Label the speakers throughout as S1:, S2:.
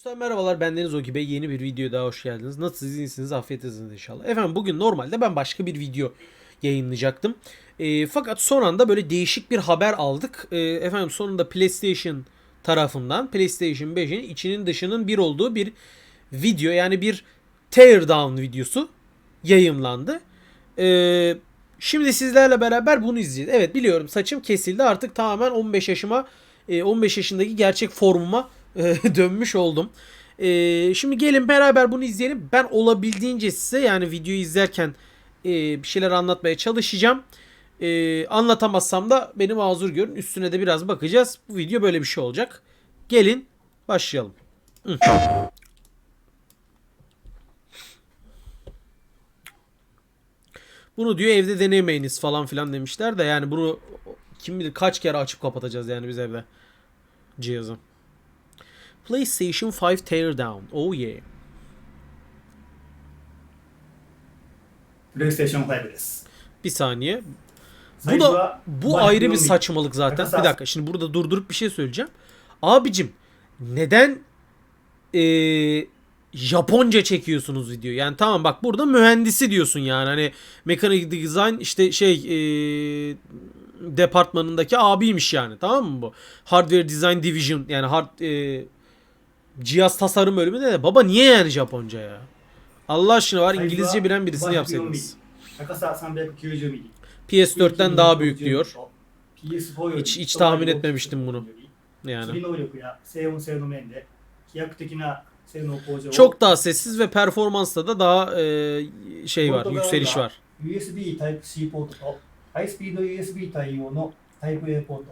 S1: Dostlar merhabalar ben Deniz Oki. Yeni bir videoya daha hoş geldiniz. Nasılsınız iyisiniz afiyetiniz inşallah. Efendim bugün normalde ben başka bir video yayınlayacaktım. E, fakat son anda böyle değişik bir haber aldık. E, efendim sonunda PlayStation tarafından PlayStation 5'in içinin dışının bir olduğu bir video yani bir teardown videosu yayınlandı. E, şimdi sizlerle beraber bunu izleyeceğiz. Evet biliyorum saçım kesildi artık tamamen 15 yaşıma e, 15 yaşındaki gerçek formuma e, dönmüş oldum. E, şimdi gelin beraber bunu izleyelim. Ben olabildiğince size yani videoyu izlerken e, bir şeyler anlatmaya çalışacağım. E, anlatamazsam da beni mazur görün. Üstüne de biraz bakacağız. Bu video böyle bir şey olacak. Gelin başlayalım. Hı. Bunu diyor evde denemeyiniz falan filan demişler de yani bunu kim bilir kaç kere açıp kapatacağız yani biz evde cihazı. PlayStation 5 Teardown. Oh yeah.
S2: PlayStation 5です。
S1: Bir saniye. Bu da bu ayrı bir saçmalık zaten. Bir dakika şimdi burada durdurup bir şey söyleyeceğim. Abicim neden eee Japonca çekiyorsunuz video. Yani tamam bak burada mühendisi diyorsun yani. Hani mekanik design işte şey eee, departmanındaki abiymiş yani. Tamam mı bu? Hardware Design Division yani hard eee, cihaz tasarım bölümünde de baba niye yani Japonca ya? Allah aşkına var İngilizce bilen birisini yapsaydınız. PS4'ten daha büyük diyor. Hiç, hiç tahmin etmemiştim bunu. Yani. Çok daha sessiz ve performansta da daha e, şey var, yükseliş var.
S2: USB Type-C portu High-speed USB 対応の Type-A portu.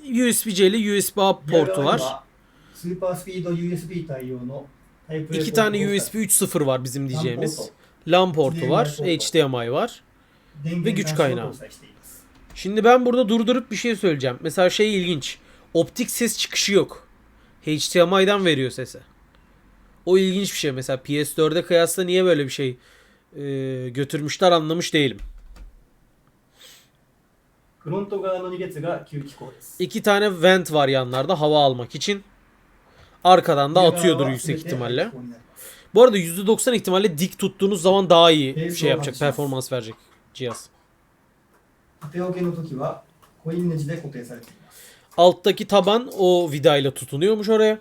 S1: USB-C ile USB-A portu var.
S2: スーパースピード USB 対応の Type-A
S1: İki
S2: ポート
S1: tane
S2: を
S1: USB 3.0 var bizim diyeceğimiz.
S2: ポート
S1: LAN portu var,
S2: HDMI portu.
S1: HDMI var.
S2: 電
S1: ve
S2: 源
S1: güç
S2: 端子を
S1: kaynağı.
S2: 搭載しています。
S1: Şimdi ben burada durdurup bir şey söyleyeceğim. Mesela şey ilginç. Optik ses çıkışı yok. HDMI'den veriyor sesi. O ilginç bir şey. Mesela PS4'e kıyasla niye böyle bir şey e, götürmüşler anlamış değilim.
S2: フロント側の2列が吸気口です。
S1: İki tane vent var yanlarda hava almak için. Arkadan da atıyordur yüksek ihtimalle. Bu arada %90 ihtimalle dik tuttuğunuz zaman daha iyi şey yapacak, performans verecek cihaz.
S2: 縦置きの時はコインネジで固定されています。
S1: Alttaki taban o vidayla tutunuyormuş oraya.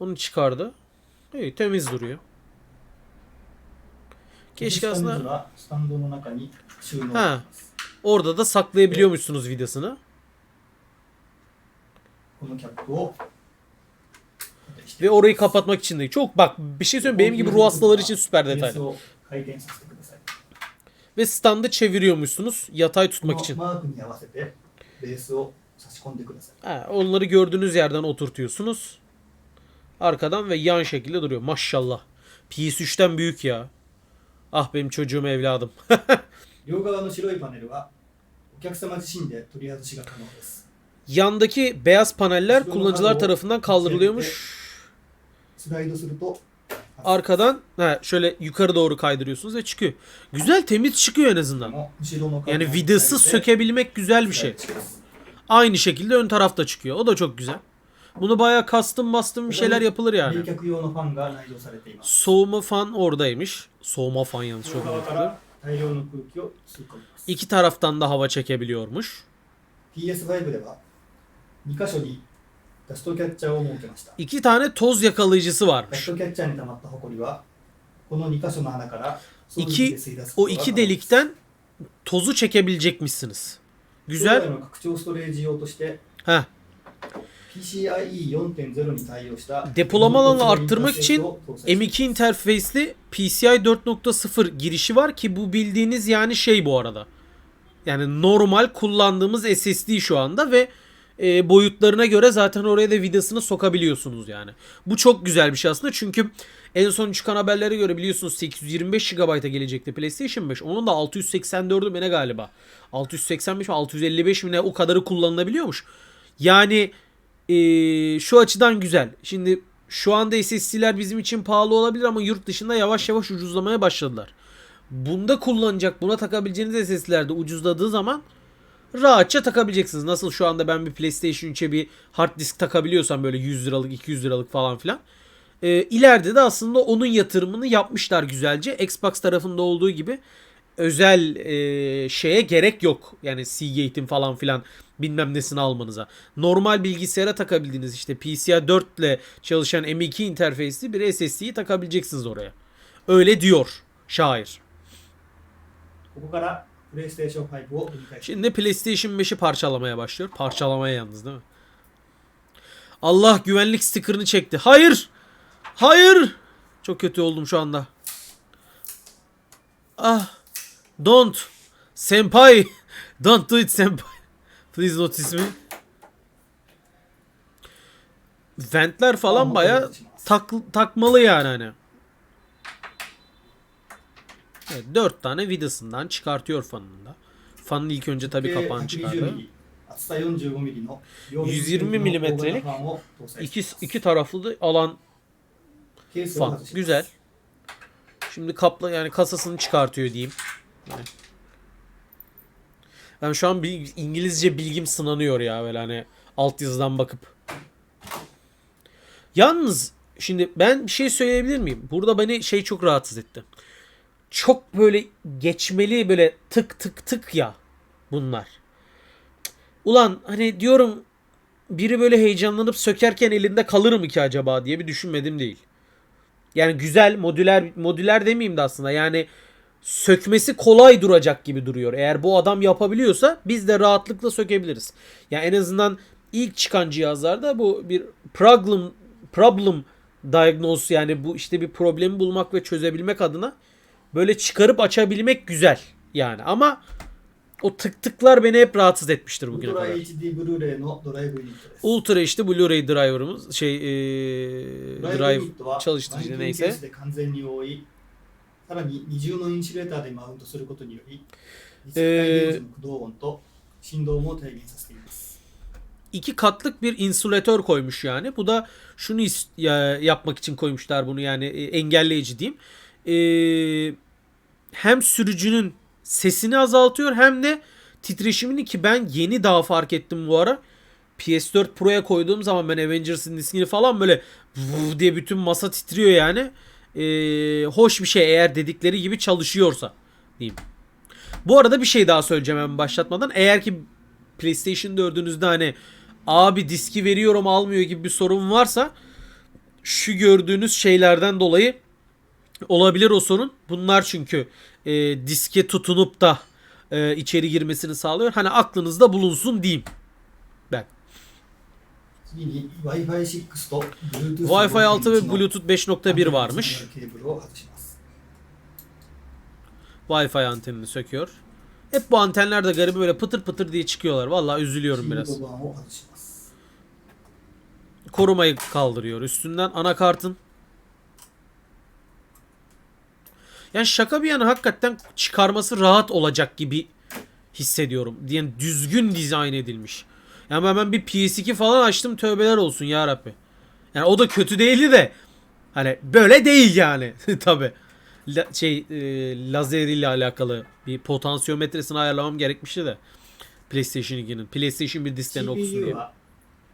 S1: Onu çıkardı. İyi temiz duruyor. Keşke
S2: 下のネジ
S1: aslında
S2: はスタンドの中に収納でき
S1: Ha.
S2: ます。
S1: orada da saklayabiliyormuşsunuz vidasını.
S2: このキャップを固定して
S1: ve orayı kapatmak için de çok bak bir şey söyleyeyim benim gibi ruh hastaları için süper detaylı. Ve standı çeviriyormuşsunuz yatay tutmak için. Ha, onları gördüğünüz yerden oturtuyorsunuz. Arkadan ve yan şekilde duruyor. Maşallah. PS3'ten büyük ya. Ah benim çocuğum evladım. Yandaki beyaz paneller kullanıcılar tarafından kaldırılıyormuş.
S2: スライドすると
S1: Arkadan ha, şöyle yukarı doğru kaydırıyorsunuz ve çıkıyor. Güzel temiz çıkıyor en azından.
S2: 後ろの
S1: Yani vidası sökebilmek güzel bir şey. Aynı şekilde ön tarafta çıkıyor. O da çok güzel. Bunu bayağı custom bastım bir şeyler yapılır
S2: 冷
S1: yani.
S2: 却用のファンが内蔵されています。
S1: Soğuma fan oradaymış. Soğuma fan yalnız
S2: 外
S1: çok
S2: 側か
S1: önemli.
S2: ら大量の空気を吸い込みます。
S1: İki taraftan da hava çekebiliyormuş.
S2: PS5 では2箇所に ダストキャッチャーを設けました。
S1: İki tane toz yakalayıcısı
S2: ダス
S1: varmış.
S2: トキャッチャーに溜まったホコリはこの2箇所の穴から掃除機
S1: İki,
S2: で吸い出すこ
S1: o
S2: とが
S1: iki
S2: 可能です
S1: delikten tozu çekebilecekmişsiniz.
S2: 将
S1: Güzel.
S2: 来の拡張ストレージ用として
S1: Heh.
S2: PCIe 4.0に対応した
S1: Depolama alanını arttırmak için
S2: インターフェースを搭載し
S1: M2 interface'li PCI 4.0 girişi var ki bu bildiğiniz yani şey bu arada. Yani normal kullandığımız SSD şu anda ve e, boyutlarına göre zaten oraya da vidasını sokabiliyorsunuz yani. Bu çok güzel bir şey aslında çünkü en son çıkan haberlere göre biliyorsunuz 825 GB'a gelecekti PlayStation 5. Onun da 684'ü mi ne galiba? 685 mi 655 mi ne o kadarı kullanılabiliyormuş. Yani e, şu açıdan güzel. Şimdi şu anda SSD'ler bizim için pahalı olabilir ama yurt dışında yavaş yavaş ucuzlamaya başladılar. Bunda kullanacak, buna takabileceğiniz SSD'ler de ucuzladığı zaman rahatça takabileceksiniz. Nasıl şu anda ben bir PlayStation 3'e bir hard disk takabiliyorsam böyle 100 liralık 200 liralık falan filan. E, ileride de aslında onun yatırımını yapmışlar güzelce. Xbox tarafında olduğu gibi özel e, şeye gerek yok. Yani Seagate'in falan filan bilmem nesini almanıza. Normal bilgisayara takabildiğiniz işte PCI 4 ile çalışan M2 interfeysli bir SSD'yi takabileceksiniz oraya. Öyle diyor şair.
S2: ここ PlayStation 5 oldu.
S1: Şimdi PlayStation 5'i parçalamaya başlıyor. Parçalamaya yalnız değil mi? Allah güvenlik sticker'ını çekti. Hayır! Hayır! Çok kötü oldum şu anda. Ah! Don't! Senpai! Don't do it senpai! Please notice me. Ventler falan baya tak, takmalı yani hani. Evet, 4 tane vidasından çıkartıyor fanında. Fanın ilk önce tabii kapağını çıkardı. 120
S2: milimetrelik
S1: iki, iki taraflı da alan fan. Güzel. Şimdi kapla yani kasasını çıkartıyor diyeyim. Ben şu an bil, İngilizce bilgim sınanıyor ya böyle hani altyazıdan bakıp. Yalnız şimdi ben bir şey söyleyebilir miyim? Burada beni şey çok rahatsız etti. Çok böyle geçmeli böyle tık tık tık ya bunlar. Ulan hani diyorum biri böyle heyecanlanıp sökerken elinde kalır mı ki acaba diye bir düşünmedim değil. Yani güzel modüler modüler demeyeyim de aslında yani sökmesi kolay duracak gibi duruyor. Eğer bu adam yapabiliyorsa biz de rahatlıkla sökebiliriz. Yani en azından ilk çıkan cihazlarda bu bir problem problem diagnose yani bu işte bir problemi bulmak ve çözebilmek adına böyle çıkarıp açabilmek güzel yani ama o tık tıklar beni hep rahatsız etmiştir bugüne
S2: Ultra
S1: kadar.
S2: HD Blu-ray, not Blu-ray
S1: Ultra işte Blu-ray driver'ımız şey
S2: e, ee,
S1: drive çalıştırıcı neyse.
S2: さらに20のインチレーターでマウントすることにより、実際技術の駆動音と振動も低減させています。
S1: iki katlık bir insülatör koymuş yani. Bu da şunu ya, yapmak için koymuşlar bunu yani e, engelleyici diyeyim. Ee, hem sürücünün sesini azaltıyor hem de titreşimini ki ben yeni daha fark ettim bu ara. PS4 Pro'ya koyduğum zaman ben Avengers'ın diskini falan böyle vuv diye bütün masa titriyor yani. Ee, hoş bir şey eğer dedikleri gibi çalışıyorsa diyeyim. Bu arada bir şey daha söyleyeceğim hemen başlatmadan. Eğer ki PlayStation 4'ünüzde hani abi diski veriyorum almıyor gibi bir sorun varsa şu gördüğünüz şeylerden dolayı Olabilir o sorun. Bunlar çünkü e, diske tutunup da e, içeri girmesini sağlıyor. Hani aklınızda bulunsun diyeyim. Ben.
S2: Wi-Fi 6
S1: ve Bluetooth 5.1 varmış. Wi-Fi antenini söküyor. Hep bu antenler de garip böyle pıtır pıtır diye çıkıyorlar. Vallahi üzülüyorum biraz. Korumayı kaldırıyor üstünden. Anakartın Yani şaka bir yana hakikaten çıkarması rahat olacak gibi hissediyorum. Yani düzgün dizayn edilmiş. Yani ben, ben bir PS2 falan açtım tövbeler olsun ya Rabbi. Yani o da kötü değildi de hani böyle değil yani tabi. La, şey e, lazer ile alakalı bir potansiyometresini ayarlamam gerekmişti de. PlayStation 2'nin. PlayStation 1 disklerini okusun diye.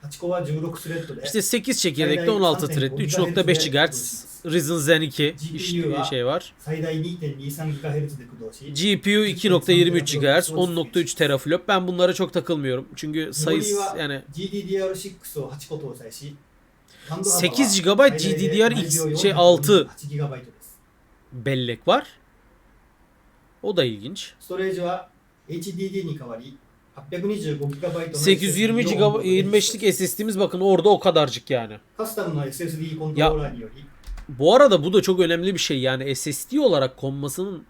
S2: は8コア16スレッドで
S1: İşte 8 çekirdekli 16 threadli 3.5 GHz Ryzen Zen 2 işte şey var.
S2: 最大 2.23GHz で駆動し
S1: GPU 2.23 GHz 10.3 teraflop. Ben bunlara çok takılmıyorum. Çünkü sayısı
S2: メモリは
S1: yani
S2: GDDR6 を8個搭載しハンド幅は
S1: 8 GB
S2: 最大で
S1: GDDR
S2: 毎秒
S1: şey
S2: 428
S1: 6
S2: GB です。
S1: bellek var. O da ilginç. 820 GB 25'lik SSD'miz bakın orada o kadarcık yani.
S2: Ya,
S1: bu arada bu da çok önemli bir şey yani SSD olarak konmasının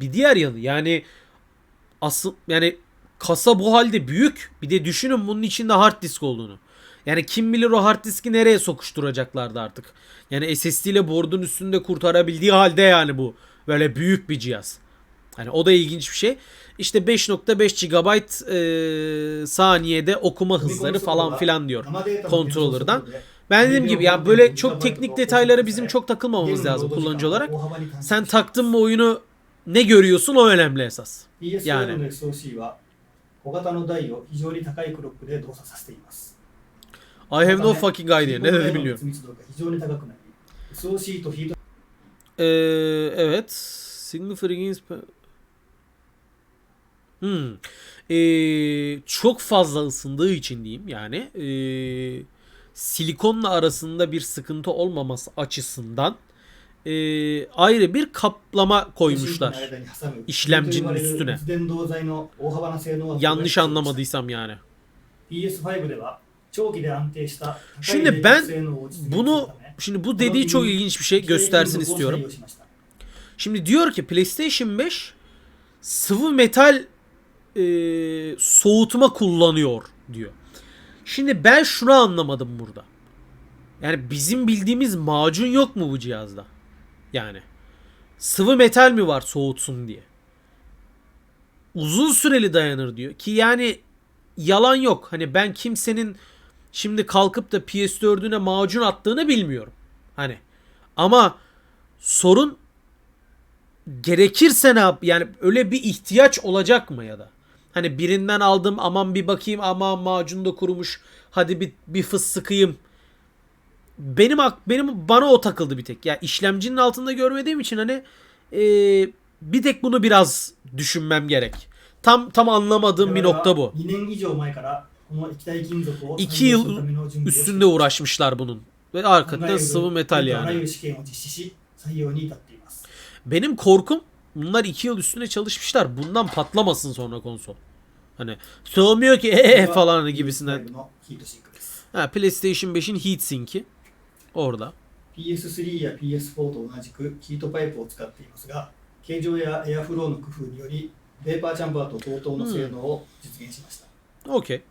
S1: bir diğer yanı yani asıl yani kasa bu halde büyük bir de düşünün bunun içinde hard disk olduğunu. Yani kim bilir o hard diski nereye sokuşturacaklardı artık. Yani SSD ile board'un üstünde kurtarabildiği halde yani bu böyle büyük bir cihaz. Hani o da ilginç bir şey işte 5.5 GB e, saniyede okuma hızları falan filan diyor controller'dan. Ben dediğim gibi ya böyle çok teknik detaylara bizim çok takılmamamız lazım kullanıcı olarak. Sen taktın mı oyunu ne görüyorsun o önemli esas. Yani.
S2: 小型の台を非常に高いクロックで動作させています。
S1: I have no fucking idea. Ne dedi bilmiyorum. Ee, evet. Single Frequency Hmm. Ee, çok fazla ısındığı için diyeyim yani e, silikonla arasında bir sıkıntı olmaması açısından e, ayrı bir kaplama koymuşlar işlemcinin üstüne. Yanlış anlamadıysam yani. Şimdi ben bunu şimdi bu dediği çok ilginç bir şey göstersin istiyorum. Şimdi diyor ki PlayStation 5 sıvı metal e, soğutma kullanıyor diyor. Şimdi ben şunu anlamadım burada. Yani bizim bildiğimiz macun yok mu bu cihazda? Yani sıvı metal mi var soğutsun diye. Uzun süreli dayanır diyor ki yani yalan yok. Hani ben kimsenin şimdi kalkıp da PS4'üne macun attığını bilmiyorum. Hani ama sorun gerekirse ne yap yani öyle bir ihtiyaç olacak mı ya da Hani birinden aldım aman bir bakayım aman macun da kurumuş. Hadi bir, bir fıs sıkayım. Benim benim bana o takıldı bir tek. Ya yani işlemcinin altında görmediğim için hani e, bir tek bunu biraz düşünmem gerek. Tam tam anlamadığım bir nokta bu.
S2: 2
S1: yıl üstünde uğraşmışlar bunun. Ve arkada sıvı metal yani. Benim korkum bunlar iki yıl üstüne çalışmışlar. Bundan patlamasın sonra konsol. Hani soğumuyor ki ee falan hani gibisinden.
S2: PS5のヒートシンクです。
S1: Ha, PlayStation 5'in heatsink'i orada.
S2: PS3 や PS4 と同じくヒートパイプを使っていますが、形状やエアフローの工夫により、ベーパーチャンバーと同等の性能を実現しました。
S1: Okey.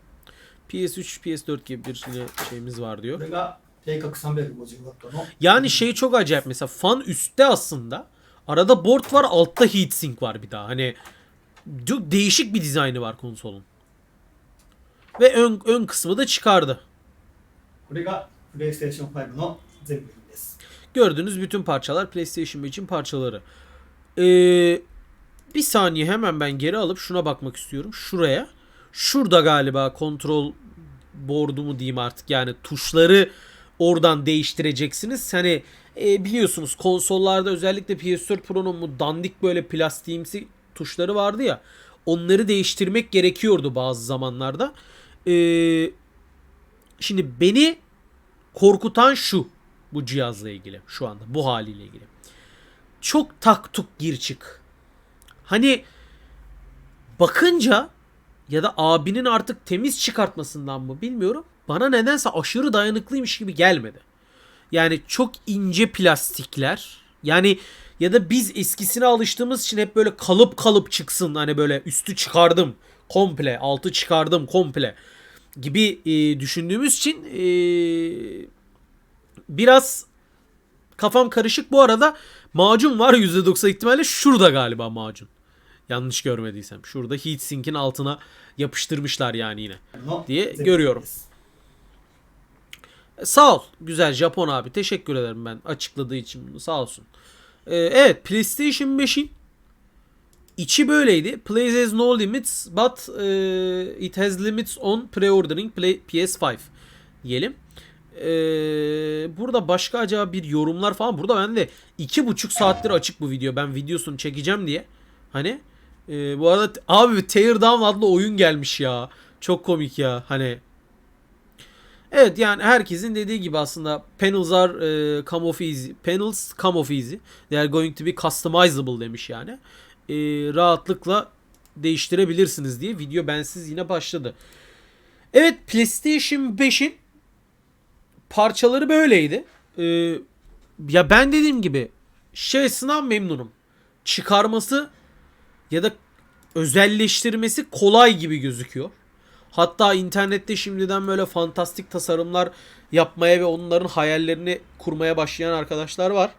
S1: PS3, PS4 gibi bir yine şeyimiz var
S2: こ
S1: diyor.
S2: れが定格 350W の
S1: Yani şey çok acayip mesela fan üstte aslında. Arada board var altta heatsink var bir daha. Hani çok değişik bir dizaynı var konsolun. Ve ön, ön kısmı da çıkardı.
S2: これが PlayStation 5の全部品です。
S1: Gördüğünüz bütün parçalar PlayStation 5'in parçaları. Ee, bir saniye hemen ben geri alıp şuna bakmak istiyorum. Şuraya. Şurada galiba kontrol board'u mu diyeyim artık yani tuşları oradan değiştireceksiniz. Hani e, biliyorsunuz konsollarda özellikle PS4 Pro'nun bu dandik böyle plastiğimsi tuşları vardı ya. Onları değiştirmek gerekiyordu bazı zamanlarda. Ee, şimdi beni korkutan şu bu cihazla ilgili şu anda bu haliyle ilgili. Çok tak tuk gir çık. Hani bakınca ya da abinin artık temiz çıkartmasından mı bilmiyorum. Bana nedense aşırı dayanıklıymış gibi gelmedi. Yani çok ince plastikler. Yani ya da biz eskisine alıştığımız için hep böyle kalıp kalıp çıksın hani böyle üstü çıkardım komple altı çıkardım komple gibi e, düşündüğümüz için e, biraz kafam karışık. Bu arada macun var %90 ihtimalle şurada galiba macun. Yanlış görmediysem. Şurada heatsink'in altına yapıştırmışlar yani yine diye görüyorum. Sağ ol. Güzel Japon abi. Teşekkür ederim ben açıkladığı için bunu. Sağ olsun. Ee, evet PlayStation 5'in içi böyleydi. Plays has no limits but e, it has limits on pre-ordering play, PS5 diyelim. Ee, burada başka acaba bir yorumlar falan. Burada ben de iki buçuk saattir açık bu video. Ben videosunu çekeceğim diye. Hani e, bu arada abi Teardown adlı oyun gelmiş ya. Çok komik ya. Hani Evet yani herkesin dediği gibi aslında panels are e, come off easy. Panels come off easy. They are going to be customizable demiş yani. E, rahatlıkla değiştirebilirsiniz diye video bensiz yine başladı. Evet PlayStation 5'in parçaları böyleydi. E, ya ben dediğim gibi şey sınav memnunum. Çıkarması ya da özelleştirmesi kolay gibi gözüküyor. Hatta internette şimdiden böyle fantastik tasarımlar yapmaya ve onların hayallerini kurmaya başlayan arkadaşlar var.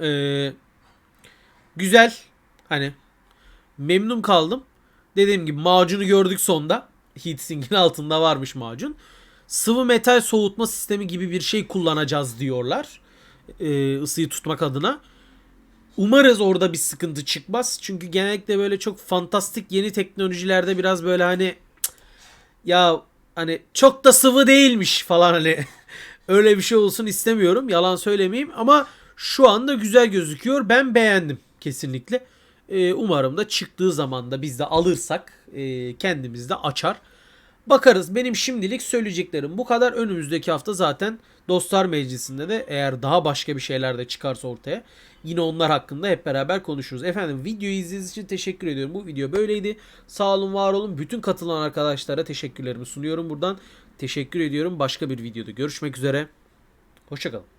S1: Ee, güzel. Hani memnun kaldım. Dediğim gibi macunu gördük sonda. Heatsink'in altında varmış macun. Sıvı metal soğutma sistemi gibi bir şey kullanacağız diyorlar. Ee, ısıyı tutmak adına. Umarız orada bir sıkıntı çıkmaz. Çünkü genellikle böyle çok fantastik yeni teknolojilerde biraz böyle hani ya hani çok da sıvı değilmiş falan hani öyle bir şey olsun istemiyorum. Yalan söylemeyeyim ama şu anda güzel gözüküyor. Ben beğendim kesinlikle. Ee, umarım da çıktığı zaman da biz de alırsak e, kendimiz de açar. Bakarız. Benim şimdilik söyleyeceklerim bu kadar. Önümüzdeki hafta zaten Dostlar Meclisi'nde de eğer daha başka bir şeyler de çıkarsa ortaya yine onlar hakkında hep beraber konuşuruz. Efendim videoyu izlediğiniz için teşekkür ediyorum. Bu video böyleydi. Sağ olun var olun. Bütün katılan arkadaşlara teşekkürlerimi sunuyorum buradan. Teşekkür ediyorum. Başka bir videoda görüşmek üzere. Hoşçakalın.